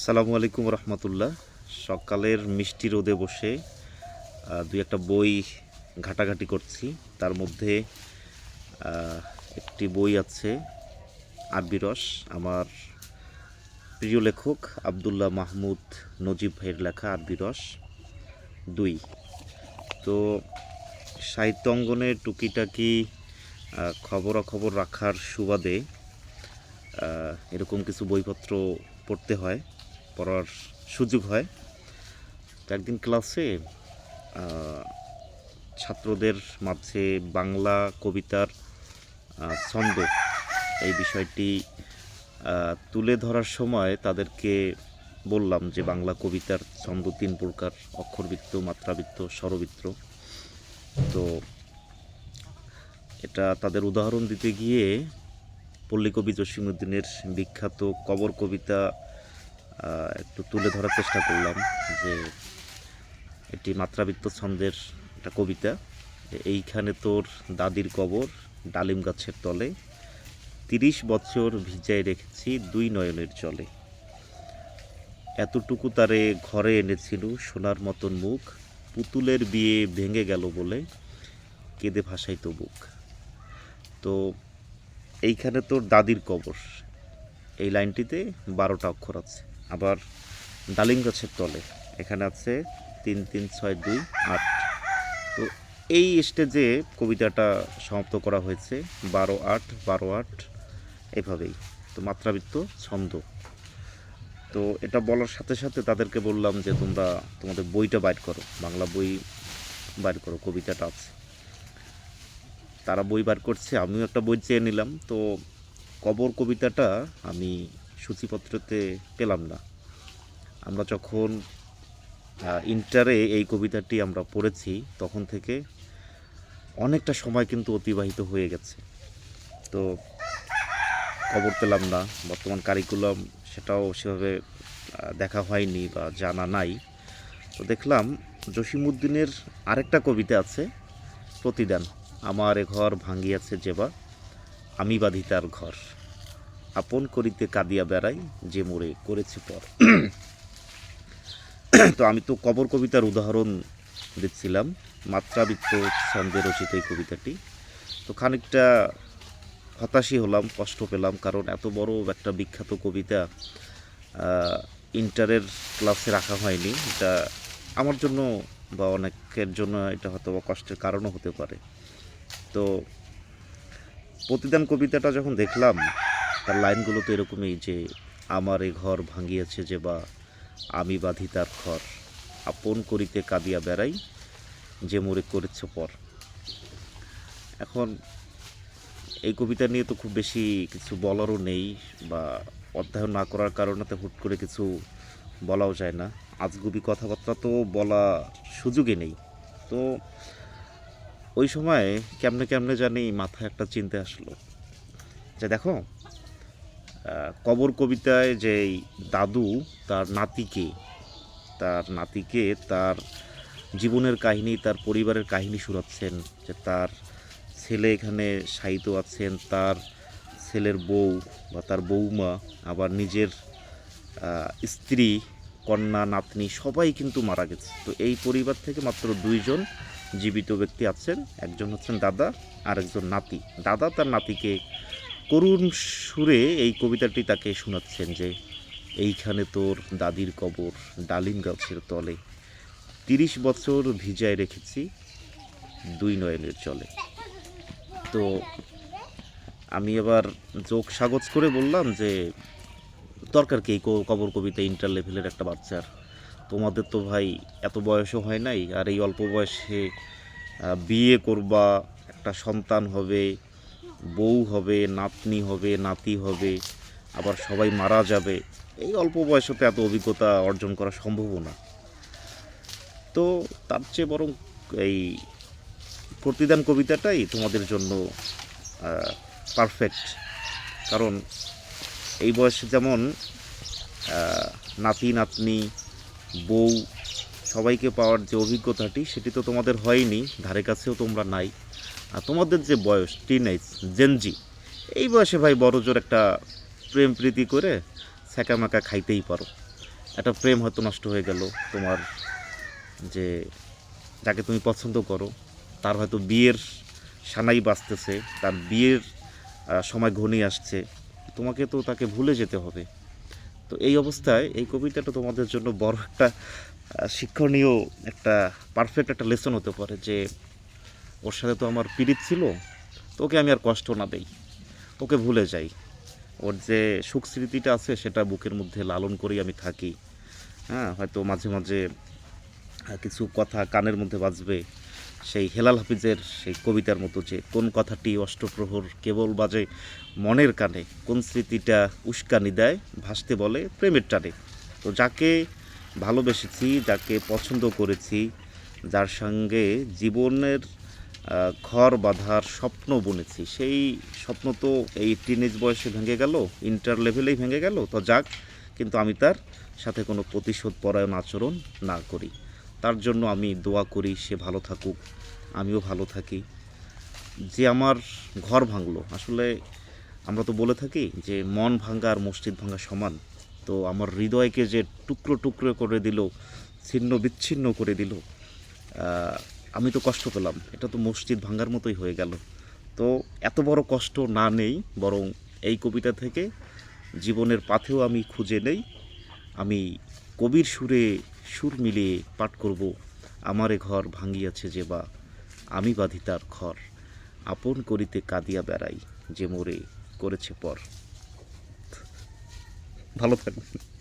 আসসালামু আলাইকুম রহমতুল্লাহ। সকালের মিষ্টি রোদে বসে দুই একটা বই ঘাটাঘাটি করছি। তার মধ্যে একটি বই আছে, আরবি রস। আমার প্রিয় লেখক আবদুল্লাহ মাহমুদ নজিব ভাইয়ের লেখা আরবি রস, দুই। তো সাহিত্য অঙ্গনে টুকিটাকি খবরাখবর রাখার সুবাদে এরকম কিছু বইপত্র পড়তে হয়। পড়ার সুযোগ হয়। তো একদিন ক্লাসে ছাত্রদের মাঝে বাংলা কবিতার ছন্দ এই বিষয়টি তুলে ধরার সময় তাদেরকে বললাম যে বাংলা কবিতার ছন্দ তিন প্রকার, অক্ষরবৃত্ত, মাত্রাবৃত্ত, স্বরবৃত্ত। তো এটা তাদের উদাহরণ দিতে গিয়ে পল্লীকবি জসিমুদ্দিনের বিখ্যাত কবর কবিতা একটু তুলে ধরার চেষ্টা করলাম যে এটি মাত্রাবৃত্ত ছন্দের একটা কবিতা। এইখানে তোর দাদির কবর ডালিম গাছের তলে, তিরিশ বছর ভিজায় রেখেছি দুই নয়নের জলে। এতটুকু তারে ঘরে এনেছিল সোনার মতন মুখ, পুতুলের বিয়ে ভেঙে গেল বলে কেঁদে ভাসাইতো বুক। তো এইখানে তোর দাদির কবর। এই লাইনটিতে বারোটা অক্ষর আছে। আবার ডালিম গাছের তলে। এখানে আছে তিন তিন, ছয়, দুই, আট। তো এই স্টেজে কবিতাটা সমাপ্ত করা হয়েছে। বারো, আট বারো, আট, এভাবেই। তো মাত্রাবৃত্ত ছন্দ। তো এটা বলার সাথে সাথে তাদেরকে বললাম যে তোমরা তোমাদের বইটা বাইর করো। বাংলা বই বাইর করো, কবিতাটা আছে। তারা বই বার করছে, আমিও একটা বই চেয়ে নিলাম। তো কবর কবিতাটা আমি সূচিপত্রতে পেলাম না। আমরা যখন ইন্টারে এই কবিতাটি আমরা পড়েছি, তখন থেকে অনেকটা সময় কিন্তু অতিবাহিত হয়ে গেছে। তো খবর পেলাম না, বর্তমান কারিকুলাম সেটাও সেভাবে দেখা হয়নি বা জানা নাই। তো দেখলাম জসিমুদ্দিনের আরেকটা কবিতা আছে, প্রতিদান, আমার এ ঘর ভাঙ্গিয়াছে যেবা আমি বাঁধি তার ঘর। আপন করিতে কাঁদিয়া বেড়াই যে মোড়ে করেছে পর। তো আমি তো কবর কবিতার উদাহরণ দিচ্ছিলাম, মাত্রাবৃত্ত ছন্দে রচিত এই কবিতাটি। তো খানিকটা হতাশই হলাম, কষ্ট পেলাম, কারণ এত বড় একটা বিখ্যাত কবিতা ইন্টারের ক্লাসে রাখা হয়নি। এটা আমার জন্য বা অনেকের জন্য এটা হয়তো বা কষ্টের কারণও হতে পারে। তো প্রতিদান কবিতাটা যখন দেখলাম তার লাইনগুলো তো এরকমই যে, আমার এ ঘর ভাঙিয়েছে যে বা, আমি বাঁধি তার ঘর। আপন করিতে কাঁদিয়া বেড়াই, যে মোরে করেছে পর। এখন এই কবিতা নিয়ে তো খুব বেশি কিছু বলারও নেই বা অধ্যয়ন না করার কারণে তো হুট করে কিছু বলাও যায় না। আজগুবি কথাবার্তা তো বলা সুযোগই নেই। তো ওই সময় কেমনে কেমনে জানি মাথায় একটা চিন্তা আসলো যে, দেখো কবর কবিতায় যে দাদু তার নাতিকে তার নাতিকে তার জীবনের কাহিনী, তার পরিবারের কাহিনী শোনাচ্ছেন, যে তার ছেলে এখানে সাহিত্য আছেন, তার ছেলের বউ বা তার বৌমা আবার নিজের স্ত্রী, কন্যা, নাতনি, সবাই কিন্তু মারা গেছে। তো এই পরিবার থেকে মাত্র দুইজন জীবিত ব্যক্তি আছেন, একজন হচ্ছেন দাদা আর একজন নাতি। দাদা তার নাতিকে করুণ সুরে এই কবিতাটি তাকে শোনাচ্ছেন যে, এইখানে তোর দাদির কবর, ডালিম গাছের তলে, তিরিশ বছর ভিজায় রেখেছি দুই নয়নের চলে। তো আমি আবার যোগ সাগজ করে বললাম যে দরকার কি এই কবর কবিতা ইন্টার লেভেলের একটা বাচ্চার? তোমাদের তো ভাই এত বয়সও হয় নাই, আর এই অল্প বয়সে বিয়ে করবা, একটা সন্তান হবে বউ হবে, নাতনি হবে, নাতি হবে, আবার সবাই মারা যাবে। এই অল্প বয়সে তো এত অভিজ্ঞতা অর্জন করা সম্ভবও না। তো তার চেয়ে বরং এই প্রতিদান কবিতাটাই তোমাদের জন্য পারফেক্ট কারণ এই বয়সে যেমন নাতি, নাতনি, বউ, সবাইকে পাওয়ার যে অভিজ্ঞতাটি, সেটি তো তোমাদের হয়নি, ধারে কাছেও তোমরা নাই। আর তোমাদের যে বয়স টিনেজ জেনজি এই বয়সে ভাই বড় জোর একটা প্রেম প্রীতি করে স্যাকামাকা খাইতেই পারো। একটা প্রেম হয়তো নষ্ট হয়ে গেল, তোমার যে যাকে তুমি পছন্দ করো, তার হয়তো বিয়ের সানাই বাজতেছে, তার বিয়ের সময় ঘনিয়ে আসছে, তোমাকে তো তাকে ভুলে যেতে হবে। তো এই অবস্থায় এই কবিতাটা তোমাদের জন্য বড় একটা শিক্ষণীয় একটা পারফেক্ট একটা লেসন হতে পারে যে ওর সাথে তো আমার পীড়িত ছিল, তো ওকে আমি আর কষ্ট না দেই। ওকে ভুলে যাই। ওর যে সুখ স্মৃতিটা আছে, সেটা বুকের মধ্যে লালন করেই আমি থাকি। হ্যাঁ হয়তো মাঝে মাঝে কিছু কথা কানের মধ্যে বাজবে। সেই হেলাল হাফিজের সেই কবিতার মতো যে, কোন কথাটি অষ্টপ্রহর কেবল বাজে মনের কানে, কোন স্মৃতিটা উস্কানি দেয়, ভাসতে বলে প্রেমের টানে। তো যাকে ভালোবেসেছি, যাকে পছন্দ করেছি, যার সঙ্গে জীবনের ঘর বাঁধার স্বপ্ন বুনেছি। সেই স্বপ্ন তো এই টিনেজ বয়সে ভেঙে গেল ইন্টার লেভেলেই ভেঙে গেল, তো যাক, কিন্তু আমি তার সাথে কোনো প্রতিশোধ, পরায়ণ আচরণ না করি। তার জন্য আমি দোয়া করি, সে ভালো থাকুক, আমিও ভালো থাকি। যে আমার ঘর ভাঙলো, আসলে আমরা তো বলে থাকি যে মন ভাঙ্গা আর মসজিদ ভাঙ্গা সমান। তো আমার হৃদয়কে যে টুকরো টুকরো করে দিল, ছিন্ন বিচ্ছিন্ন করে দিল আমি তো কষ্ট পেলাম। এটা তো মসজিদ ভাঙ্গার মতোই হয়ে গেল। তো এত বড় কষ্ট না নেই, বরং এই কবিতা থেকে জীবনের পাথেও আমি খুঁজে নেই। আমি কবির সুরে সুর মিলিয়ে পাঠ করব, আমারে ঘর ভাঙ্গিয়াছে যে বা, আমি বাঁধি তার ঘর আপন করিতে কাঁদিয়া বেড়াই যে মোরে করেছে পর। ভালো থাকবেন।